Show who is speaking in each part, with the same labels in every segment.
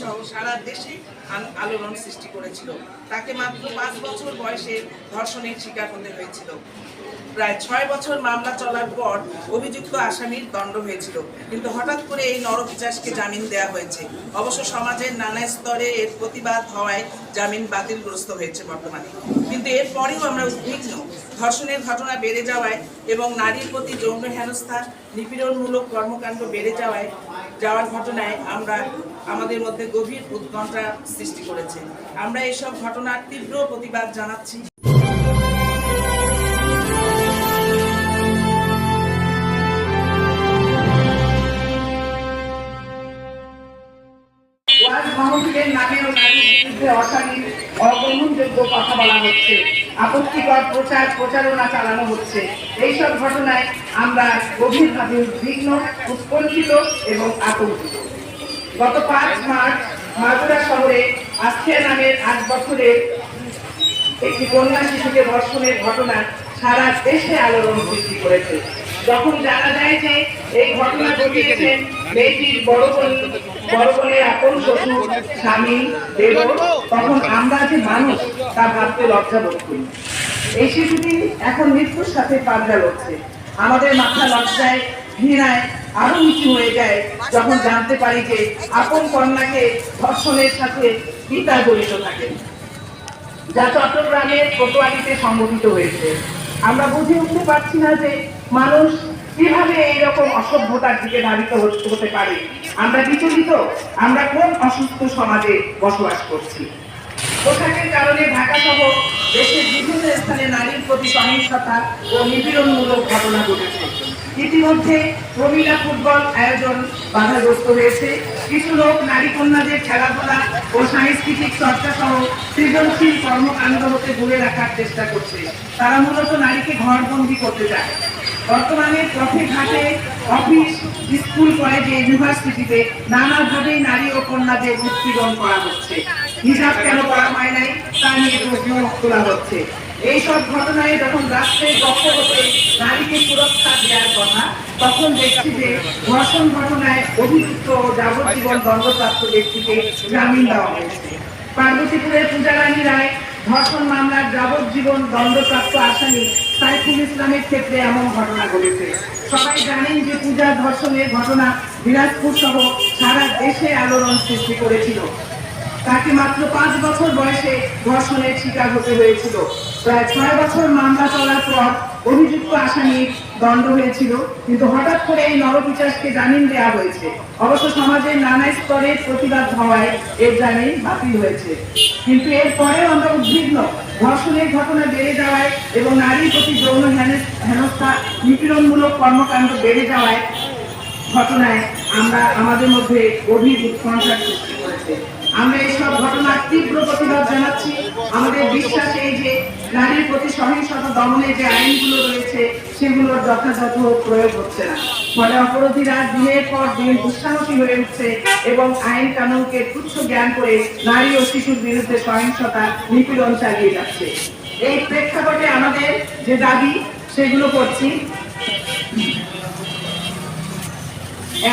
Speaker 1: সহ সারা দেশে আলোড়ন সৃষ্টি করেছিল। তাকে মাত্র পাঁচ বছর বয়সে ধর্ষণের শিকার হতে হয়েছিল। প্রায় ছয় বছর মামলা চলার পর অভিযুক্ত আসামির দণ্ড হয়েছিল। কিন্তু হঠাৎ করে এই নরপিচাসকে জামিন দেওয়া হয়েছে। অবশ্য সমাজের নানা স্তরে এর প্রতিবাদ হওয়ায় জামিন বাতিলগ্রস্ত হয়েছে বর্তমানে। কিন্তু এরপরেও আমরা উদ্বিগ্ন। ধর্ষণের ঘটনা বেড়ে যাওয়ায় এবং নারীর প্রতি যৌন হেনস্থা, নিপীড়নমূলক কর্মকাণ্ড বেড়ে যাওয়ায় যাওয়ার ঘটনায় আমরা আমাদের মধ্যে গভীর উৎকণ্ঠা সৃষ্টি করেছে। আমরা এসব ঘটনার তীব্র প্রতিবাদ জানাচ্ছি। ও নারীর বিরুদ্ধে কথা বলা হচ্ছে। আপত্তিকর প্রচার, প্রচারণা চালানো হচ্ছে। এইসব ঘটনায় আমরা গভীরভাবে উদ্বিগ্ন, উৎকণ্ঠিত এবং আতঙ্কিত। গত পাঁচ মার্চ মাগুরা শহরে আস্থিয়া নামের আট বছরের একটি কন্যা শিশুকে ধর্ষণের ঘটনা সারা দেশে আলোড়ন সৃষ্টি করেছে। যখন জানা যায় যে এই ঘটনা ঘটিয়েছেন মেয়েটির বড় বোন, বড় বোনের আপন শ্বশুর, স্বামী দেব তখন আমরা যে মানুষ তা ভাবতে লজ্জা বোধ করি। এই শিশুটি এখন মৃত্যুর সাথে পাল্লা লড়ছে। আমাদের মাথা লজ্জায়, ঘৃণায় আরও নিচু হয়ে যায়, যখন জানতে পারি যে আপন কন্যাকে ধর্ষণের সাথে পিতা জড়িত থাকে যা চট্টগ্রামের কোটোয়ালিতে সংগঠিত হয়েছে। আমরা বুঝে উঠতে পারছি না যে মানুষ কীভাবে এইরকম অসভ্যতার দিকে ধাবিত হতে পারে। আমরা বিচলিত, আমরা কোন অসুস্থ সমাজে বসবাস করছি? পোশাকের কারণে ঢাকা সহ দেশের বিভিন্ন স্থানে নারীর প্রতি সহিংসতা ও নিপীড়নমূলক ঘটনা ঘটেছে। ইতিমধ্যে প্রমিলা ফুটবল আয়োজন বাধাগ্রস্ত হয়েছে। কিছু লোক নারী কন্যাদের খেলাধুলা ও সাংস্কৃতিক চর্চা সহ সৃজনশীল কর্মকাণ্ড হতে দূরে রাখার চেষ্টা করছে। তারা মূলত নারীকে ঘরবন্দি করতে চায়। বর্তমানে পথে ঘাটে অফিস, স্কুল, কলেজে, ইউনিভার্সিটিতে নানাভাবেই নারী ও কন্যাদের উৎপীড়ন করা হচ্ছে। হিসাব কেন করা হয় নাই, তা নিয়ে প্রশ্ন তোলা হচ্ছে। এইসব ঘটনায় যখন রাষ্ট্রের পক্ষ হতে নারীকে সুরক্ষা দেওয়ার কথা, তখন দেখছি যে ধর্ষণ ঘটনায় অভিযুক্ত যাবজ্জীবন দণ্ডপ্রাপ্ত ব্যক্তিকে জামিন দেওয়া হয়েছে। পার্বতীপুরের পূজারানী রায়, ধর্ষণ মামলার যাবজ্জীবন দণ্ডপ্রাপ্ত আসামি সাইফুল ইসলামের ক্ষেত্রে এমন ঘটনা ঘটেছে। সবাই জানেন যে পূজা ধর্ষণের ঘটনা দিনাজপুর সহ সারা দেশে আলোড়ন সৃষ্টি করেছিল। তাকে মাত্র পাঁচ বছর বয়সে ধর্ষণের শিকার হতে হয়েছিল। প্রায় ছয় বছর মামলা চলার পর অভিযুক্ত আসামি দণ্ড হয়েছিল, কিন্তু হঠাৎ করে এই নরপিচাসকে জামিন দেওয়া হয়েছে। অবশ্য সমাজের নানা স্তরে প্রতিবাদ হওয়ায় এর জামিন বাতিল হয়েছে। কিন্তু এর পরেও আমরা উদ্বিগ্ন। ধর্ষণের ঘটনা বেড়ে যাওয়ায় এবং নারীর প্রতি যৌন হেন- হেনস্থা, নিপীড়নমূলক কর্মকাণ্ড বেড়ে যাওয়ায় ঘটনায় আমরা, আমাদের মধ্যে গভীর উৎকণ্ঠার সৃষ্টি করেছে। আমরা এইসব ঘটনার তীব্র প্রতিবাদ জানাচ্ছি। আমাদের বিশ্বাস এই যে নারীর প্রতি সহিংসতা দমনের যে আইনগুলো রয়েছে, সেগুলোর যথাযথ প্রয়োগ হচ্ছে না। ফলে অপরাধীরা দিনের পর দিন দুঃসাহসী হয়ে উঠছে এবং আইন কানুনকে তুচ্ছ জ্ঞান করে নারী ও শিশুর বিরুদ্ধে সহিংসতা নিপীড়ন চালিয়ে যাচ্ছে। এই প্রেক্ষাপটে আমাদের যে দাবি, সেগুলো করছি।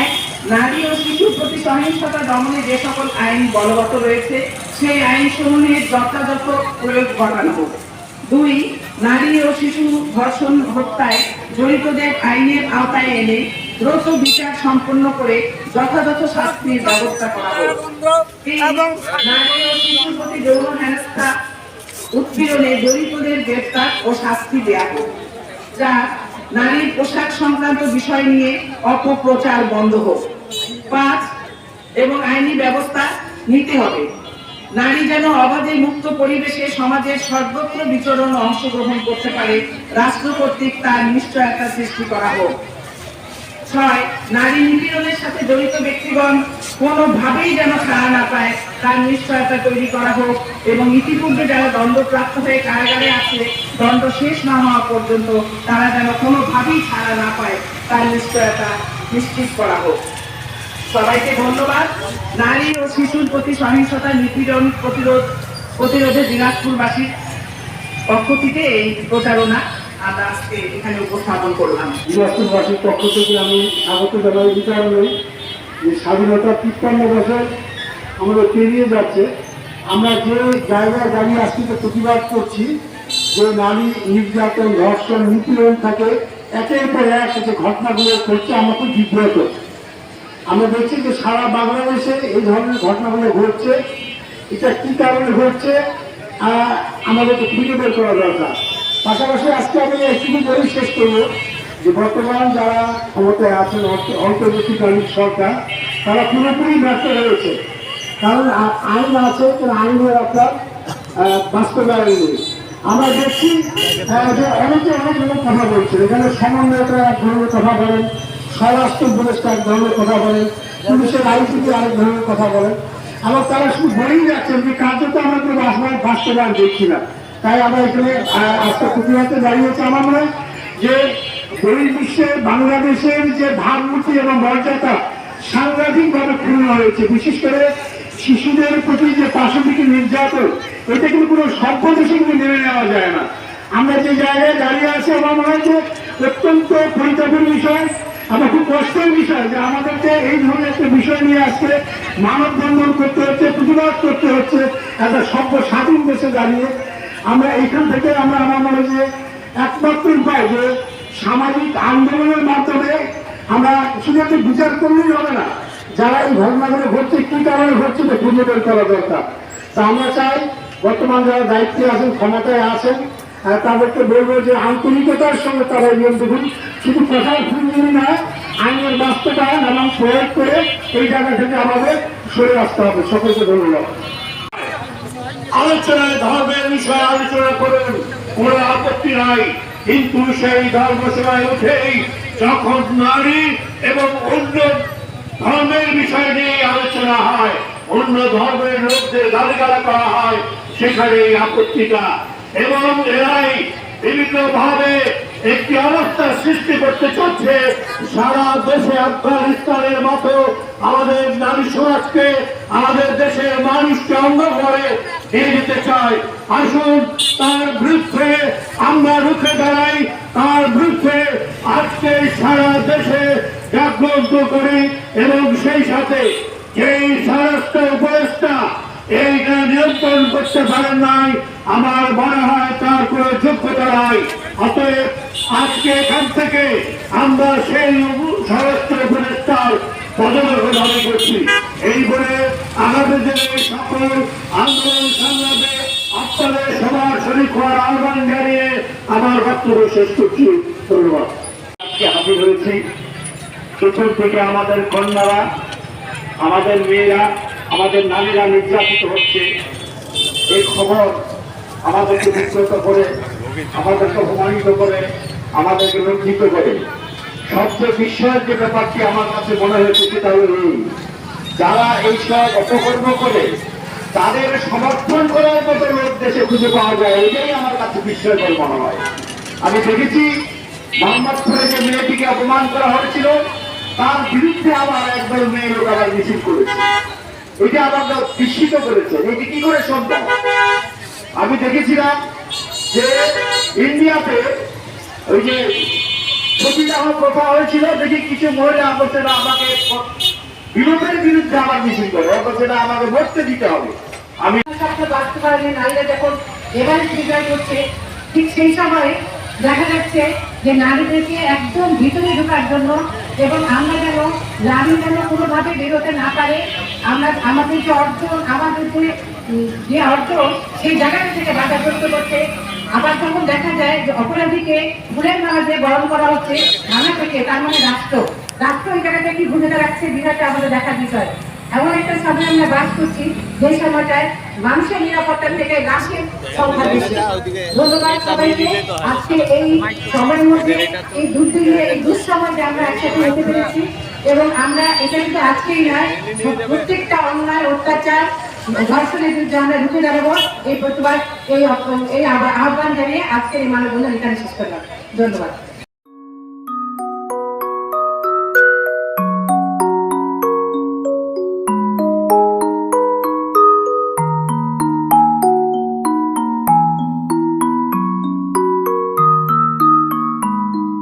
Speaker 1: এক নারী ও শিশুর প্রতি সহিংসতা দমনে যে সকল আইন বলবৎ রয়েছে সেই আইন সমূহের যথাযথ প্রয়োগ ঘটানো হোক। দুই নারী ও শিশু ধর্ষণ হত্যায় জড়িতদের আইনের আওতায় এনে দ্রুত বিচার সম্পন্ন করে যথাযথ শাস্তির ব্যবস্থা করা হোক। তিন, নারী ও শিশুর প্রতি যৌন হেনস্থা উৎপীড়নে জড়িতদের গ্রেফতার ও শাস্তি দেওয়া হোক। চার নারীর পোশাক সংক্রান্ত বিষয় নিয়ে অপপ্রচার বন্ধ হোক। পাঁচ এবং আইনি ব্যবস্থা নিতে হবে। নারী যেন অবাধে মুক্ত পরিবেশে সমাজের সর্বত্র বিচরণ অংশগ্রহণ করতে পারে, রাষ্ট্র কর্তৃক তার নিশ্চয়তা সৃষ্টি করা হোক। ছয়, নারী নিপীড়নের সাথে জড়িত ব্যক্তিগণ কোনোভাবেই যেন ছাড়া না পায়, তার নিশ্চয়তা তৈরি করা হোক এবং ইতিপূর্বে যারা দণ্ডপ্রাপ্ত হয়ে কারাগারে আছে, দণ্ড শেষ না হওয়া পর্যন্ত তারা যেন কোনোভাবেই ছাড়া না পায়, তার নিশ্চয়তা নিশ্চিত করা হোক। সবাইকে ধন্যবাদ। নারী ও শিশুর প্রতি সহিংসতা নিপীড়ন প্রতিরোধ প্রতিরোধে দিনাজপুরবাসীর পক্ষ থেকে এই প্রচারণা আমরা আজকে এখানে উপস্থাপন করলাম।
Speaker 2: আমি স্বাগত স্বাধীনতা যাচ্ছে। আমরা যে প্রতিবাদ করছি, যে নারী নির্যাতন, ধর্ষণ, নিপীড়ন থাকে, একের পর এক ঘটনাগুলো করছে খুব বিব্রত। আমরা দেখছি যে সারা বাংলাদেশে এই ধরনের ঘটনাগুলো ঘটছে। এটা কি কারণে ঘটছে? আমাদেরকে খুঁজে বের করা দরকার। পাশাপাশি আজকে আমি একটু বলে শেষ করব যে বর্তমান যারা ক্ষমতায় আছেন অন্ত- অন্তর্বর্তীকালীন সরকার, তারা পুরোপুরি ব্যর্থ রয়েছে কারণ আইন আছে আইনের আপনার বাস্তবায়ন নেই। আমরা দেখছি যে অনেকে অনেক কথা বলছেন। এখানে সমন্বয়করা এক ধরনের কথা বলেন। স্বরাষ্ট্র উপদেষ্টা এক ধরনের কথা বলেন পুলিশের আইসিপি আরেক ধরনের কথা বলেন আবার তারা শুধু বলেই যাচ্ছেন যে কার্যত আমরা কোনো বাস্তবায়ন বাস্তবায়ন দেখছি না। তাই আমরা এখানে আজকে প্রতিবাদে দাঁড়িয়েছি আমার মনে হয় যে বহির্বিশ্বে বাংলাদেশের যে ভাবমূর্তি এবং মর্যাদা সাংঘাতিকভাবে ক্ষুণ্ণ হয়েছে। বিশেষ করে শিশুদের প্রতি যে পাশবিক নির্যাতন, এটা কিন্তু কোনো সভ্য দেশে কিন্তু মেনে নেওয়া যায় না। আমরা যে জায়গায় দাঁড়িয়ে আছি আমার মনে হয় যে অত্যন্ত পরিতাপের বিষয়। আমার খুব কষ্টের বিষয় যে আমাদেরকে এই ধরনের একটা বিষয় নিয়ে আজকে মানববন্ধন করতে হচ্ছে, প্রতিবাদ করতে হচ্ছে, একটা সভ্য স্বাধীন দেশে দাঁড়িয়ে। আমরা এইখান থেকে আমরা আমার মনে যে একমাত্র উপায় যে সামাজিক আন্দোলনের মাধ্যমে আমরা শুধু একটু বিচার করলেই হবে না, যারা এই ঘটনাগুলো ঘটছে, কি কারণে ঘটছে তো খুঁজে বের করা দরকার। তা আমরা চাই বর্তমান যারা দায়িত্বে আছেন, ক্ষমতায় আছেন তাদেরকে বলব যে আন্তরিকতার সঙ্গে তারা দেখুন শুধু কথার খুঁজে না আইনের বাস্তবায়ন এবং প্রয়োগ করে এই জায়গা থেকে আমাদের সরে আসতে হবে সকলকে ধন্যবাদ
Speaker 3: আলোচনায় ধর্মের বিষয়ে আলোচনা করুন, কোনো আপত্তি নাই। কিন্তু সেই ধর্ম সময় উঠেই যখন নারী এবং অন্য ধর্মের বিষয় নিয়ে আলোচনা হয়, অন্য ধর্মের লোকদের গালিগালা করা হয় সেখানে এই আপত্তিটা। এবং এরাই বিভিন্ন ভাবে একটি অবস্থা সৃষ্টি করতে চাচ্ছে সারা দেশে আফগানিস্তানের মতো আমাদের নারী সমাজকে, আমাদের দেশের মানুষকে অঙ্গ করে দিয়ে যেতে চায় আসুন, তার বিরুদ্ধে আমরা রুখে দাঁড়াই, তার বিরুদ্ধে আজকে সারা দেশে জাগ্রত করি এবং সেই সাথে যেই স্বরাষ্ট্র উপদেষ্টা এইটা নিয়ন্ত্রণ করতে পারেন নাই, আমার মনে হয় তার কোনো যোগ্যতা নাই। আজকে এখান থেকে আমরা সেই স্বরাষ্ট্র উপদেষ্টার পদক্ষেপ দাবি করছি। এই বলে আগামী দিনে সকল আন্দোলন সংগ্রামে আপনাদের সবার শরীর হওয়ার আহ্বান জানিয়ে আমার বক্তব্য শেষ করছি। ধন্যবাদ। আজকে হাজির হয়েছি চতুর থেকে আমাদের কন্যারা, আমাদের মেয়েরা, আমাদের নারীরা নির্যাতিত হচ্ছে। এই খবর আমাদেরকে বিব্রত করে, আমাদেরকে অপমানিত করে আমাদেরকে লজ্জিত করে। সবচেয়ে বিস্ময়ের যে ব্যাপারটি আমার কাছে মনে হয়েছে সেটা হল এই। যারা এইসব অপকর্ম করে, তাদের সমর্থন করার মতো লোক দেশে খুঁজে পাওয়া যায়, এটাই আমার কাছে বিস্ময়কর মনে হয়। আমি দেখেছি, মোহাম্মদপুরে যে মেয়েটিকে অপমান করা হয়েছিল, তার বিরুদ্ধে আবার একদল মেয়ে লোক আবার মিছিল করেছে। এটা আমাকে বিস্মিত করেছে। এটি কি করে সম্ভব? আমি দেখেছিলাম যে ইন্ডিয়াতে ওই যে হয়েছিল, দেখি কিছু মহিলা আমাকে বিরুদ্ধে আমার মিছিল করে বলছে আমাকে দিতে হবে। আমি
Speaker 4: বাস্তবায়নে নারীরা যখন এবার ঠিক সেই দেখা যাচ্ছে যে নারীদেরকে একদম ভিতরে ঢোকার জন্য এবং আমরা যেন নারী যেন কোনোভাবে বেরোতে না পারে, আমরা আমাদের যে অর্জন, আমাদের যে অর্জন, সেই জায়গাটা থেকে বাধাগ্রস্ত করছে। আবার যখন দেখা যায় যে অপরাধীকে ফুলের মালা দিয়ে বরণ করা হচ্ছে থানা থেকে, তার মানে রাষ্ট্র। রাষ্ট্র এই জায়গাটা কি ভূমিকা রাখছে বিষয়টা আমাদের দেখার বিষয়। এমন একটা সময় আমরা বাস করছি, যে সময়টায় মানুষের নিরাপত্তা থেকে লাশের সংখ্যা বেশি। ধন্যবাদ সবাইকে। আজকে এই সময়ের মধ্যে এই দুর্দিনে এই দুঃসময় আমরা একসাথে হতে পেরেছি এবং আমরা এটা কিন্তু আজকেই নয়, প্রত্যেকটা অন্যায় অত্যাচার ধর্ষণের বিরুদ্ধে আমরা রুখে দাঁড়াবো। এই প্রতিবাদ, এই এই আহ্বান জানিয়ে আজকের এই মানববন্ধন এখানে শেষ করলাম। ধন্যবাদ।